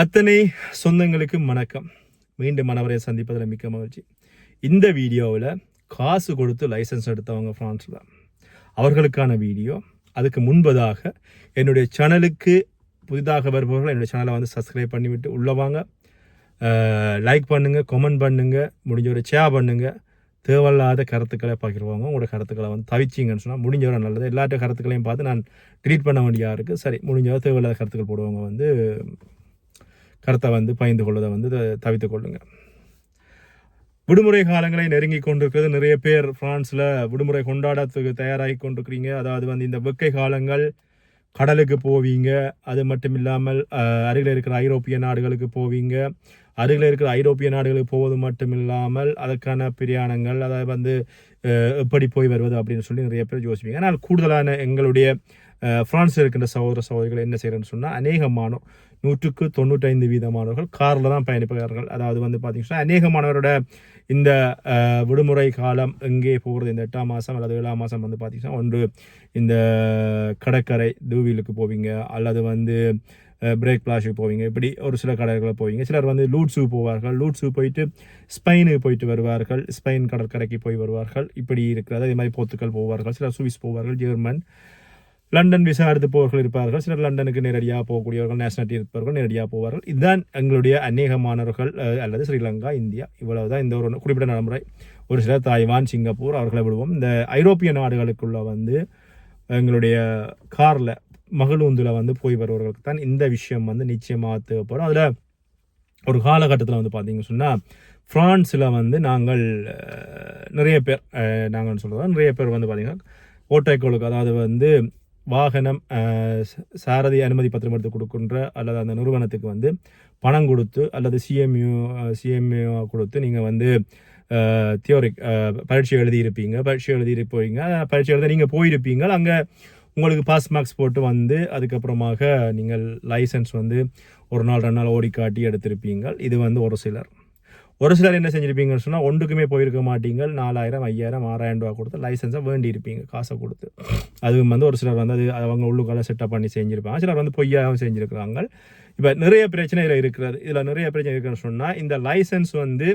அத்தனை சொந்தங்களுக்கு வணக்கம். மீண்டும் மனவரை சந்திப்பதில் மிக்க மகிழ்ச்சி. இந்த வீடியோவில் காசு கொடுத்து லைசன்ஸ் எடுத்தவங்க ஃப்ரான்ஸில் அவர்களுக்கான வீடியோ. அதுக்கு முன்பதாக என்னுடைய சேனலுக்கு புதிதாக வருபவர்கள் என்னுடைய சேனலை வந்து சப்ஸ்கிரைப் பண்ணிவிட்டு உள்ளே வாங்க. லைக் பண்ணுங்கள் கமெண்ட் பண்ணுங்கள் முடிஞ்ச ஒரு ஷேர் பண்ணுங்கள் தேவையில்லாத கருத்துக்களை பகிர்வாங்க உங்களோட கருத்துக்களை வந்து தவிச்சிங்கன்னு சொன்னால் முடிஞ்சவரை நல்லது. எல்லாட்ட கருத்துக்களையும் பார்த்து நான் ட்ரீட் பண்ண வேண்டியாக இருக்குது சரி முடிஞ்சவரை தேவையில்லாத கருத்துக்கள் போடுவாங்க வந்து கருத்தை வந்து பயந்து கொள்வதை வந்து த- தவித்துக் கொள்ளுங்க. விடுமுறை காலங்களை நெருங்கி கொண்டிருக்கிறது. நிறைய பேர் ஃப்ரான்ஸில் விடுமுறை கொண்டாடத்துக்கு தயாராகி கொண்டிருக்கிறீங்க. அதாவது வந்து இந்த வெக்கை காலங்கள் கடலுக்கு போவீங்க. அது மட்டும் இல்லாமல் அருகில் இருக்கிற ஐரோப்பிய நாடுகளுக்கு போவீங்க. அருகில் இருக்கிற ஐரோப்பிய நாடுகளுக்கு போவது மட்டும் இல்லாமல் அதற்கான பிரயாணங்கள் அதை வந்து எப்படி போய் வருவது அப்படின்னு சொல்லி நிறைய பேர் யோசிப்பீங்க. ஆனால் கூடுதலான எங்களுடைய ஃப்ரான்ஸில் இருக்கின்ற சகோதர சகோதரிகள் என்ன செய்கிறேன்னு சொன்னால் அநேகமான நூற்றுக்கு தொண்ணூற்றைந்து வீதமானவர்கள் காரில் தான் பயணிப்பார்கள். அதாவது வந்து பார்த்தீங்கன்னா அநேகமானவரோட இந்த விடுமுறை காலம் எங்கே போகிறது? இந்த எட்டாம் மாதம் அல்லது ஏழாம் மாதம் வந்து பார்த்தீங்கன்னா ஒன்று இந்த கடற்கரை தூவிலுக்கு போவீங்க அல்லது வந்து பிரேக் பிளாஷுக்கு போவீங்க. இப்படி ஒரு சில கடைகளை போவீங்க. சிலர் வந்து லூட்ஸு போவார்கள். லூட்ஸு போயிட்டு ஸ்பெயினுக்கு போயிட்டு வருவார்கள். ஸ்பெயின் கடற்கரைக்கு போய் வருவார்கள். இப்படி இருக்கிறது. அதே மாதிரி போர்த்துக்கல் போவார்கள். சிலர் சுவிஸ் போவார்கள். ஜெர்மன் லண்டன் விசா எடுத்து போவர்கள் இருப்பார்கள். சிலர் லண்டனுக்கு நேரடியாக போகக்கூடியவர்கள் நேஷனாலிட்டி இருப்பவர்கள் நேரடியாக போவார்கள். இதுதான் எங்களுடைய அநேகமானவர்கள் அல்லது ஸ்ரீலங்கா இந்தியா இவ்வளவுதான் இந்த ஒரு குறிப்பிட்ட நடைமுறை. ஒரு சிலர் தாய்வான் சிங்கப்பூர் அவர்களை விடுவோம். இந்த ஐரோப்பிய நாடுகளுக்குள்ள வந்து எங்களுடைய காரில் மகளூந்தில் வந்து போய் வருவர்களுக்கு தான் இந்த விஷயம் வந்து நிச்சயமாக தேவைப்படும். அதில் ஒரு காலகட்டத்தில் வந்து பார்த்தீங்க சொன்னால் ஃப்ரான்ஸில் வந்து நாங்கள் நிறைய பேர் நாங்கள் சொல்கிறோம் நிறைய பேர் வந்து பார்த்திங்கன்னா ஓட்டைக்கோளுக்கு அதாவது வந்து வாகனம் சாரதி அனுமதி பத்திரம் எடுத்து கொடுக்குன்ற அல்லது அந்த நிறுவனத்துக்கு வந்து பணம் கொடுத்து அல்லது சிஎம்யூ சிஎம்யூ கொடுத்து நீங்கள் வந்து தியோரிக் பரீட்சை எழுதியிருப்பீங்க. பரீட்சை எழுதி போவீங்க பரீட்சை எழுத நீங்கள் போயிருப்பீங்க. அங்கே உங்களுக்கு பாஸ் மார்க்ஸ் போட்டு வந்து அதுக்கப்புறமாக நீங்கள் லைசன்ஸ் வந்து ஒரு நாள் ரெண்டு நாள் ஓடி காட்டி எடுத்திருப்பீங்க. இது வந்து ஒரு சிலர். ஒரு சிலர் என்ன செஞ்சிருப்பீங்கன்னு சொன்னால் ஒன்றுக்குமே போயிருக்க மாட்டீங்க நாலாயிரம் ஐயாயிரம் ஆறாயிரம் ரூபா கொடுத்து லைசன்ஸை வேண்டியிருப்பீங்க காசை கொடுத்து. அதுவும் வந்து ஒரு சிலர் வந்து அது அவங்க உள்ளுக்கால செட்டப் பண்ணி செஞ்சுருப்பாங்க. சிலர் வந்து பொய்யாகவும் செஞ்சுருக்கிறாங்க. இப்போ நிறைய பிரச்சனை இதில் இருக்கிறது. இதில் நிறைய பிரச்சனை இருக்குன்னு சொன்னால் இந்த லைசன்ஸ் வந்து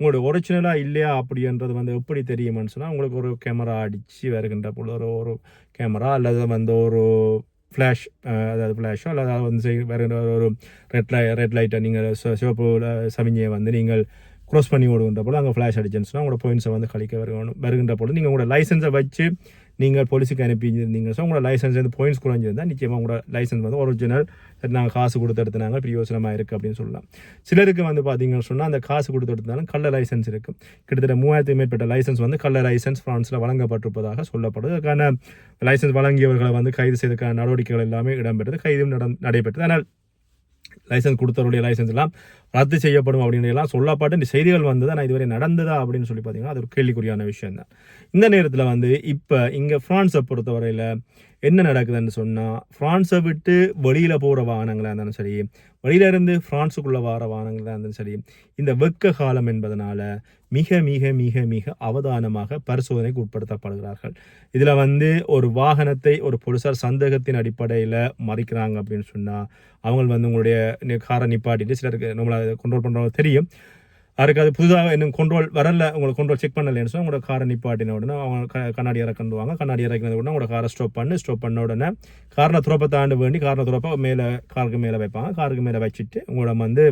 உங்களோட ஒரிஜினலாக இல்லையா அப்படின்றது வந்து எப்படி தெரியுமான்னு சொன்னால் உங்களுக்கு ஒரு கேமரா அடித்து வருகின்ற பொழுது ஒரு ஒரு கேமரா அல்லது வந்து ஒரு ஃப்ளாஷ் அதாவது ஃப்ளாஷோ அல்லது வந்து செய்- ஒரு- ஒரு ரெட் லை ரெட் லைட்டை நீங்கள் சிவப்பு சமிஞ்சியை வந்து நீங்கள் க்ரோஸ் பண்ணி ஓடுகின்ற போது அங்கே ஃப்ளாஷ் அடிச்சுன்னு உங்களோட பாயிண்ட்ஸை வந்து கழிக்க வருகணும் வருகின்ற போது நீங்கள் உங்களோட லைசன்ஸை வச்சு நீங்கள் போலீஸுக்கு அனுப்பியிருந்தீங்க ஸோ உங்களோட லைசன்ஸ் வந்து பாயிண்ட்ஸ் குறைஞ்சிருந்தால் நிச்சயமாக உங்களோட லைசன்ஸ் வந்து ஒரிஜினல் சரி நாங்கள் காசு கொடுத்து எடுத்துனாங்க பிரயோசனமாக இருக்குது அப்படின்னு சொல்லலாம். சிலருக்கு வந்து பார்த்தீங்கன்னு சொன்னால் அந்த காசு கொடுத்து எடுத்தாலும் கள்ள லைசன்ஸ் இருக்குது கிட்டத்தட்ட மூவாயிரத்துக்கு மேற்பட்ட லைசன்ஸ் வந்து கள்ள லைசன்ஸ் ஃப்ரான்ஸில் வழங்கப்பட்டிருப்பதாக சொல்லப்படுது. அதுக்கான லைசன்ஸ் வழங்கியவர்களை வந்து கைது செய்ததுக்கான நடவடிக்கைகள் எல்லாமே இடம்பெற்றது கைதும் நட நடைபெற்றது. ஆனால் லைசன்ஸ் கொடுத்தவருடைய லைசன்ஸ் எல்லாம் ரத்து செய்யப்படும் அப்படின்னு எல்லாம் சொல்லப்பட்டு இந்த செய்திகள் வந்தது ஆனால் இதுவரை நடந்ததா அப்படின்னு சொல்லி பார்த்தீங்கன்னா அது ஒரு கேள்விக்குறியான விஷயம் தான் இந்த நேரத்தில் வந்து இப்போ இங்கே ஃப்ரான்ஸை பொறுத்தவரையில் என்ன நடக்குதுன்னு சொன்னால் ஃப்ரான்ஸை விட்டு வெளியில் போகிற வாகனங்களாக இருந்தாலும் சரி வெளியில இருந்து ஃப்ரான்ஸுக்குள்ளே வர வாகனங்களாக இருந்தாலும் சரி இந்த வெக்க காலம் என்பதனால் மிக மிக மிக மிக அவதானமாக பரிசோதனைக்கு உட்படுத்தப்படுகிறார்கள். இதில் வந்து ஒரு வாகனத்தை ஒரு போலீசார் சந்தேகத்தின் அடிப்படையில் மறிக்கிறாங்க அப்படின்னு சொன்னால் அவங்க வந்து உங்களுடைய காரை நிப்பாட்டிட்டு சிலருக்கு நம்மளை கண்ட்ரோல் பண்ணுறவங்க தெரியும். யாருக்கு அது புதுதாக இன்னும் கண்ட்ரோல் வரல உங்களுக்கு கொண்டோல் செக் பண்ணலைன்னு சொன்னால் உங்களோட காரை நிப்பாட்டின உடனே அவங்க கண்ணாடி இறக்கண்டுவாங்க கண்ணாடி இறக்கினது உடனே உங்களோட காரை ஸ்டாப் பண்ணி. ஸ்டாப் பண்ண உடனே காரில் துறப்பை தாண்டு வேண்டி காரில் துறப்பை மேலே காருக்கு மேலே வைப்பாங்க. காருக்கு மேலே வச்சுட்டு உங்களோட வந்து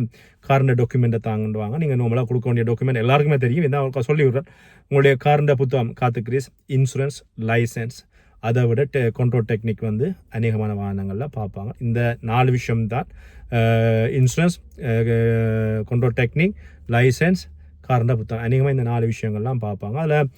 காரின் டாக்குமெண்ட்டை தாங்கிடுவாங்க நீங்கள் நார்மலாக கொடுக்க வேண்டிய டாக்குமெண்ட் எல்லாருக்குமே தெரியும். இதான் சொல்லி விடுறேன் உங்களுடைய காரின் புத்தகம் காத்துக்ரீஸ் இன்சூரன்ஸ் லைசன்ஸ் அதை விட டெ கண்ட்ரோல் டெக்னிக் வந்து அநேகமான வாகனங்களில் பார்ப்பாங்க. இந்த நாலு விஷயம்தான். இன்சூரன்ஸ் கண்ட்ரோல் டெக்னிக் லைசன்ஸ் காரண்ட புத்தகம். அநேகமாக இந்த நாலு விஷயங்கள்லாம் பார்ப்பாங்க. அதில்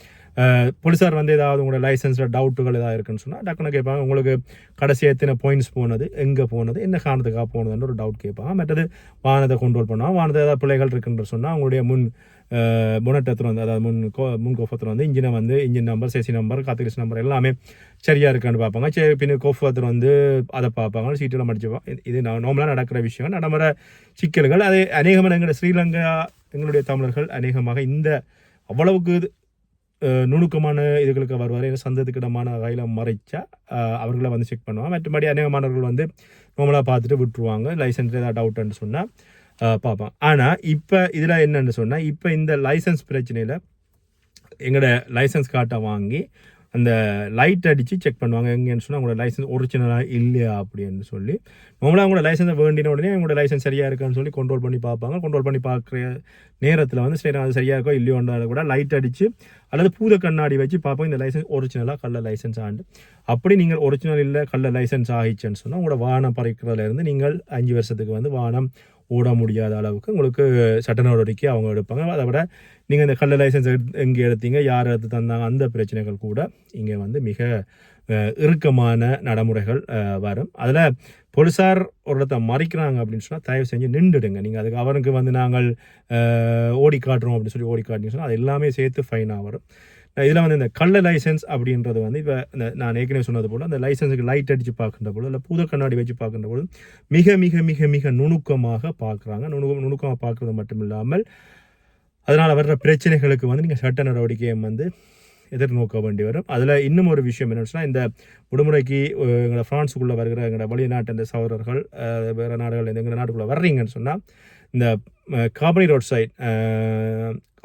போலீஸார் வந்து ஏதாவது உங்களோட லைசன்ஸில் டவுட்டுகள் ஏதாவது இருக்குன்னு சொன்னால் டக்குன்னு கேட்பாங்க. உங்களுக்கு கடைசி எத்தனை பாயிண்ட்ஸ் போனது எங்கே போனது என்ன காரணத்துக்காக போனதுன்னு ஒரு டவுட் கேட்பாங்க. மற்றது வாகனத்தை கண்ட்ரோல் பண்ணுவாங்க. வாகனத்தை ஏதாவது பிள்ளைகள் இருக்குன்ற சொன்னால் அவங்களுடைய முன் புனட்டத்தில் வந்து அதாவது முன் கோ முன் கோஃபத்தில் வந்து இன்ஜினை வந்து இன்ஜின் நம்பர் சேசி நம்பர் காத்திரிஸ் நம்பர் எல்லாமே சரியாக இருக்கான்னு பார்ப்பாங்க. சரி பின்ன கோஃபத்தில் வந்து அதை பார்ப்பாங்க. சீட்டெல்லாம் மடிச்சுப்பாங்க இது- இது நார்மலாக நடக்கிற விஷயம். நடைமுறை சிக்கல்கள் அது அநேகமாக எங்களுடைய ஸ்ரீலங்கா எங்களுடைய தமிழர்கள் அநேகமாக இந்த அவ்வளவுக்கு இது நுணுக்கமான இதுகளுக்கு வருவார். சந்ததுக்கிடமான வகையில் மறைச்சா அவர்களை வந்து செக் பண்ணுவாங்க. மற்றபடி அநேகமானவர்கள் வந்து நார்மலாக பார்த்துட்டு விட்டுருவாங்க. லைசன்ஸ் ஏதாவது டவுட்டுன்னு சொன்னால் பார்ப்பாங்க ஆனால் இப்போ இதில் என்னென்னு சொன்னால் இப்போ இந்த லைசன்ஸ் பிரச்சனையில் எங்களோட லைசன்ஸ் கார்டை வாங்கி அந்த லைட் அடித்து செக் பண்ணுவாங்க. எங்கேன்னு சொன்னால் அவங்களோட லைசன்ஸ் ஒரிஜினலாக இல்லையா அப்படின்னு சொல்லி நார்மலாக அவங்களோட லைசன்ஸை வேண்டின உடனே அவங்களோட லைசன்ஸ் சரியாக இருக்கான்னு சொல்லி கண்ட்ரோல் பண்ணி பார்ப்பாங்க. கண்ட்ரோல் பண்ணி பார்க்குற நேரத்தில் வந்து சரி அது சரியாக இருக்கோ இல்லையோன்றால கூட லைட் அடித்து அல்லது பூத கண்ணாடி வச்சு பார்ப்போம். இந்த லைசன்ஸ் ஒரிஜினலாக கள்ள லைசன்ஸ் ஆண்டு. அப்படி நீங்கள் ஒரிஜினல் இல்லை கள்ள லைசன்ஸ் ஆகிச்சுன்னு சொன்னால் உங்களோட வாகனம் பறைக்கிறதுலேருந்து நீங்கள் அஞ்சு வருஷத்துக்கு வந்து வாகனம் ஓட முடியாத அளவுக்கு உங்களுக்கு சட்ட நடவடிக்கை அவங்க எடுப்பாங்க. அதை விட நீங்கள் இந்த கள்ள லைசன்ஸ் எங்கே எடுத்தீங்க யார் எடுத்து தந்தாங்க அந்த பிரச்சனைகள் கூட இங்கே வந்து மிக இறுக்கமான நடைமுறைகள் வரும். அதில் போலீஸார் ஒரு இடத்த மறிக்கிறாங்க அப்படின்னு சொன்னால் தயவு செஞ்சு நின்றுடுங்க. நீங்கள் அதுக்கு அவருக்கு வந்து நாங்கள் ஓடி காட்டுறோம் அப்படின்னு சொல்லி ஓடி காட்டினீங்க சொன்னால் அது எல்லாமே சேர்த்து ஃபைனாக வரும். இதில் வந்து இந்த கள்ள லைசன்ஸ் அப்படின்றது வந்து இப்போ இந்த நான் ஏற்கனவே சொன்னது போல் அந்த லைசன்ஸுக்கு லைட் அடித்து பார்க்குற போது இல்லை பூத கண்ணாடி வச்சு பார்க்குற போது மிக மிக மிக மிக நுணுக்கமாக பார்க்குறாங்க. நுணு நுணுக்கமாக பார்க்குறது மட்டும் இல்லாமல் அதனால் வர்ற பிரச்சனைகளுக்கு வந்து நீங்கள் சட்ட நடவடிக்கையை வந்து எதிர்நோக்க வேண்டி வரும். அதில் இன்னும் ஒரு விஷயம் என்னன்னு சொன்னால் இந்த விடுமுறைக்கு எங்களை எங்களோட ஃப்ரான்ஸுக்குள்ளே வருகிற எங்களோட வெளிநாட்டு இந்த சகோதரர்கள் வேறு நாடுகள் இந்த எங்கள் நாட்டுக்குள்ளே வர்றீங்கன்னு சொன்னால் இந்த காபனி ரோட் சைட்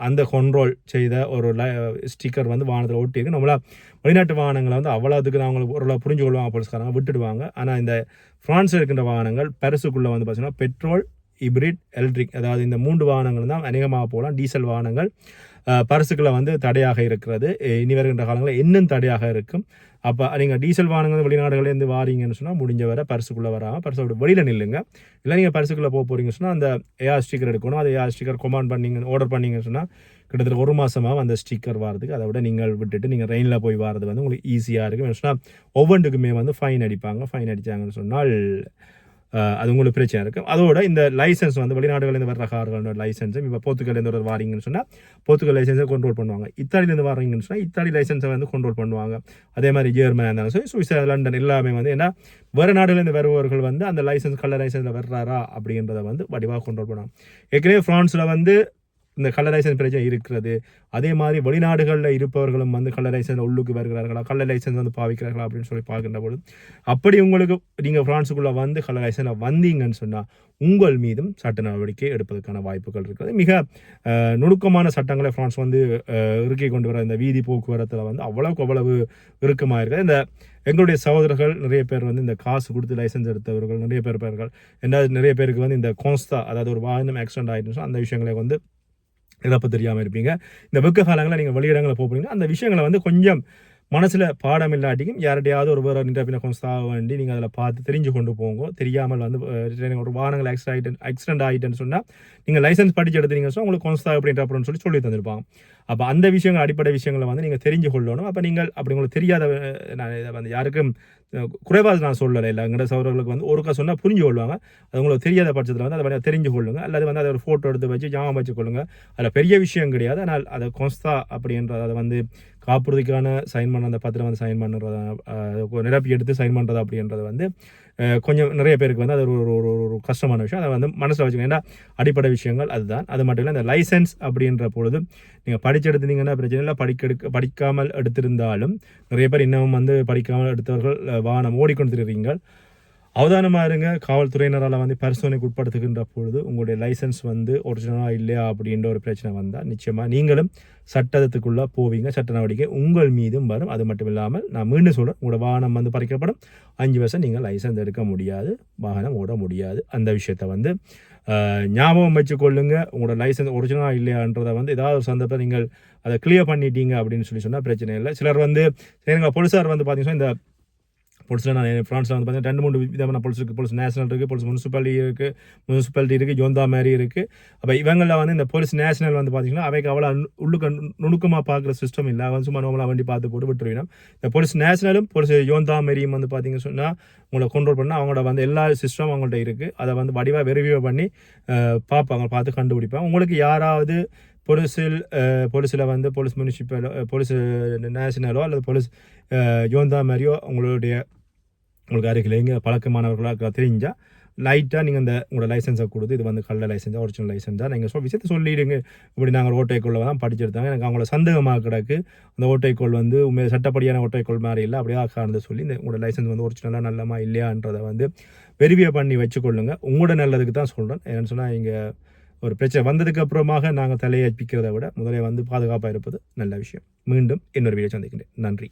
அந்த கண்ட்ரோல் செய்த ஒரு ஸ்டிக்கர் வந்து வாகனத்தில் ஒட்டியிருக்கு. நம்மளா வெளிநாட்டு வாகனங்களை வந்து அவ்வளோதுக்கு நான் அவங்களுக்கு ஓரளவு புரிஞ்சு கொள்வாங்க போலீஸ்காரங்க விட்டுடுவாங்க. ஆனால் இந்த ஃப்ரான்ஸில் இருக்கின்ற வாகனங்கள் பரிசுக்குள்ளே வந்து பார்த்தீங்கன்னா பெட்ரோல் ஹிப்ரிட் எலக்ட்ரிக் அதாவது இந்த மூன்று வாகனங்கள் தான் அநேகமாக போகலாம். டீசல் வாகனங்கள். பரிசுகளை வந்து தடையாக இருக்கிறது. இனி வருகின்ற காலங்களில் இன்னும் தடையாக இருக்கும். அப்போ நீங்கள் டீசல் வாகனங்கள் வெளிநாடுகள்லேருந்து வாரீங்கன்னு சொன்னால் முடிஞ்ச வரை பரிசுக்குள்ளே வராமல் பரிசோட வெளியில் நில்லுங்க. இல்லை நீங்கள் பரிசுக்குள்ளே போக போகிறீங்கன்னு சொன்னால் அந்த ஏஆர் ஸ்டிக்கர் எடுக்கணும். அது ஏஆர் ஸ்டிக்கர் கொமாண்ட் பண்ணிங்க ஆர்டர் பண்ணீங்கன்னு சொன்னால் கிட்டத்தட்ட ஒரு மாதமாக அந்த ஸ்டிக்கர் வரதுக்கு அதை விட நீங்கள் விட்டுட்டு நீங்கள் ரெயினில் போய் வரது வந்து உங்களுக்கு ஈஸியாக இருக்கும். சொன்னால் ஒவ்வொன்றுக்குமே வந்து ஃபைன் அடிப்பாங்க. ஃபைன் அடித்தாங்கன்னு சொன்னால் அது உங்களுக்கு பிரச்சனை இருக்கும். அதோட இந்த லைசன்ஸ் வந்து வெளிநாடுகளிலிருந்து வர்ற கார்களோட லைசன்ஸும் இப்போ போர்த்துகல்லேருந்து ஒரு வாரீங்கன்னு சொன்னால் போர்த்துகல் லைசன்ஸை கண்ட்ரோல் பண்ணுவாங்க. இத்தாலியிலேருந்து வாரீங்கன்னு சொன்னால் இத்தாலி லைசன்ஸை வந்து கண்ட்ரோல் பண்ணுவாங்க. அதே மாதிரி ஜெர்மன் இருந்தாலும் சரி சுவிஸ் லண்டன் எல்லாமே வந்து ஏன்னா வேறு நாடுகளிலிருந்து வருபவர்கள் வந்து அந்த லைசன்ஸ் கலர் லைசன்ஸில் வர்றாரா அப்படின்றத வந்து வடிவாக கண்ட்ரோல் பண்ணுவாங்க. ஏற்கனவே ஃப்ரான்ஸில் வந்து இந்த கலர் பிரச்சனை இருக்கிறது. அதே மாதிரி வெளிநாடுகளில் இருப்பவர்களும் வந்து கலர் உள்ளுக்கு வருகிறார்களா கலர் லைசன்ஸ் வந்து பாவிக்கிறார்களா அப்படின்னு சொல்லி பார்க்கின்ற பொழுது அப்படி உங்களுக்கு நீங்கள் ஃப்ரான்ஸுக்குள்ளே வந்து கலர் வந்தீங்கன்னு சொன்னால் உங்கள் மீதும் சட்ட நடவடிக்கை எடுப்பதற்கான வாய்ப்புகள் இருக்கிறது. மிக நுணுக்கமான சட்டங்களை ஃப்ரான்ஸ் வந்து அஹ், இறுக்கி கொண்டு வர இந்த வீதி போக்குவரத்தில் வந்து அவ்வளவுக்கு அவ்வளவு இறுக்கமாக இருக்குது. இந்த எங்களுடைய சகோதரர்கள் நிறைய பேர் வந்து இந்த காசு கொடுத்து லைசன்ஸ் எடுத்தவர்கள் நிறைய பேர் பேர்கள் என்ன நிறைய பேருக்கு வந்து இந்த கோன்ஸ்தா அதாவது ஒரு வாகனம் ஆக்சிடென்ட் ஆகிட்டுன்னு அந்த விஷயங்களை வந்து இழப்பு தெரியாமல் இருப்பீங்க. இந்த வெக்க காலங்களில் நீங்கள் வெளியிடங்களை போகிறீங்கன்னா அந்த விஷயங்களை வந்து கொஞ்சம் மனசில் பாடம் இல்லாட்டியும் யார்கிட்டயாவது ஒரு வேறு நின்ற பின்ன கொஞ்சம் சாக வேண்டி நீங்கள் அதில் பார்த்து தெரிஞ்சு கொண்டு போங்க. தெரியாமல் வந்து ஒரு வாகனங்கள் ஆக்சிடென்ட் ஆக்சிடென்ட் ஆகிட்டேன்னு சொன்னால் நீங்கள் லைசன்ஸ் படிச்சு எடுத்தீங்கன்னு சொன்னால் உங்களுக்கு கொஞ்சம் அப்படின்ற அப்புறம் சொல்லி சொல்லி தந்திருப்பாங்க. அப்போ அந்த விஷயங்கள் அடிப்படை விஷயங்களை வந்து நீங்கள் தெரிஞ்சு கொள்ளணும் அப்போ நீங்கள் அப்படி உங்களுக்கு தெரியாத நான் இதை வந்து யாருக்கும் குறைவாக நான் சொல்லலை. இல்லை எங்கட சவர்களுக்கு வந்து ஒருக்கா சொன்னால் புரிஞ்சு கொள்வாங்க அது உங்களுக்கு தெரியாத பட்சத்தில் வந்து அதை வந்து தெரிஞ்சு கொள்ளுங்க அல்லது வந்து அதை ஒரு ஃபோட்டோ எடுத்து வச்சு ஞாபகம் வச்சு கொள்ளுங்க அதில் பெரிய விஷயம் கிடையாது. ஆனால் அதை கொஸ்தா அப்படின்ற அதை வந்து காப்புறுதிக்கான சைன் பண்ண அந்த பத்திரம் வந்து சைன் பண்ணுறத நிரப்பி எடுத்து சைன் பண்ணுறது அப்படின்றது வந்து கொஞ்சம் நிறைய பேருக்கு வந்து அது ஒரு ஒரு ஒரு- கஷ்டமான விஷயம். அதை வந்து மனசில் வச்சுக்கணும் ஏன்னா அடிப்படை விஷயங்கள் அதுதான். அது மட்டும் இல்லை இந்த லைசன்ஸ் அப்படின்ற பொழுது நீங்கள் படிச்செடுத்துனீங்கன்னா பிரச்சனை இல்லை. படிக்க படிக்காமல் எடுத்திருந்தாலும் நிறைய பேர் இன்னமும் வந்து படிக்காமல் எடுத்தவர்கள் வாகனம் ஓடிக்கொண்டு ஓடிக்கொண்டிருக்கிறீர்கள். அவதானமாக இருங்க. காவல்துறையினரால் வந்து பரிசோதனைக்கு உட்படுத்துகின்ற பொழுது உங்களுடைய லைசன்ஸ் வந்து ஒரிஜினலாக இல்லையா அப்படின்ற ஒரு பிரச்சனை வந்தால் நிச்சயமாக நீங்களும் சட்டத்துக்குள்ளே போவீங்க. சட்ட நடவடிக்கை உங்கள் மீதும் வரும். அது மட்டும் இல்லாமல் நான் மீண்டும் சொல்கிறேன் உங்களோட வாகனம் வந்து பறிக்கப்படும். அஞ்சு வருஷம் நீங்கள் லைசன்ஸ் எடுக்க முடியாது. வாகனம் ஓட முடியாது. அந்த விஷயத்தை வந்து ஞாபகம் ஞாபகம் வச்சுக்கொள்ளுங்க. உங்களோட லைசன்ஸ் ஒரிஜினலாக இல்லையான்றதை வந்து ஏதாவது ஒரு சந்தர்ப்பத்தில் நீங்கள் அதை கிளியர் பண்ணிட்டீங்க அப்படின்னு சொல்லி சொன்னால் பிரச்சனை இல்லை. சிலர் வந்து எங்கள் போலீஸார் வந்து பார்த்தீங்கன்னா இந்த பொலிஸில் நான் ஃப்ரான்ஸில் வந்து பார்த்தீங்கன்னா ரெண்டு மூணு விதமான பொலிஸ் இருக்குது பொலிஸ் நேஷனல் இருக்குது பொலிஸ் முனிசிபாலிட்டி இருக்குது முனிசிபாலிட்டி இருக்குது ஜோந்தா மாதிரி இருக்குது அப்போ இவங்களில் வந்து இந்த போலீஸ் நேஷனல் வந்து பார்த்தீங்கன்னா அவைக்கு அவ்வளோ உள்ளுக்க நுணுக்கமாக பார்க்குற சிஸ்டம் இல்லை. அவன் சும்மா நோமலாக வண்டி பார்த்து போட்டு விட்டுருவினோம் இந்த போலீஸ் நேஷனலும் போலீஸ் யோந்தா மாரியும் வந்து பார்த்தீங்கன்னு சொன்னால் உங்களை கண்ட்ரோல் பண்ணால் அவங்களோட வந்து எல்லா சிஸ்டம் அவங்கள்ட்ட இருக்குது அதை வந்து வடிவாக வெரிவியூ பண்ணி பார்ப்பாங்க. பார்த்து கண்டுபிடிப்பேன் உங்களுக்கு யாராவது பொலிசில் பொலிஸில் வந்து போலீஸ் முனிசிபலோ போலீஸ் நேஷனலோ அல்லது போலீஸ் யோந்தா மாதிரியோ உங்களுடைய உங்களுக்கு அருகில் எங்கே பழக்கமானவர்களாக தெரிஞ்சால் லைட்டாக நீங்கள் இந்த உங்களோட லைசன்ஸை கொடுத்து இது வந்து கள்ள லைசன்ஸாக ஒரிஜினல் லைசன்ஸாக தான். நீங்கள் சொல் விஷயத்தை சொல்லிடுங்க. இப்படி நாங்கள் ஓட்டைக்குள்ளே தான் படிச்சிருந்தாங்க எனக்கு அவங்கள சந்தேகமாக கிடக்கு. அந்த ஓட்டைக்கோள் வந்து உண்மை சட்டப்படியான ஓட்டைக்கோள் மாதிரி இல்லை. அப்படியே காரணத்தை சொல்லி இந்த உங்களோட லைசன்ஸ் வந்து ஒரிஜினலாக நல்லமா இல்லையான்றதை வந்து வெரிஃபை பண்ணி வச்சுக்கொள்ளுங்க. உங்களோட நல்லதுக்கு தான் சொல்கிறேன் என்னென்னு சொன்னால் இங்கே ஒரு பிரச்சனை வந்ததுக்கு அப்புறமாக நாங்கள் தலையை பிக்கிறத விட முதலே வந்து பாதுகாப்பாக இருப்பது நல்ல விஷயம். மீண்டும் இன்னொரு வீடியோ சந்திக்கின்றேன். நன்றி.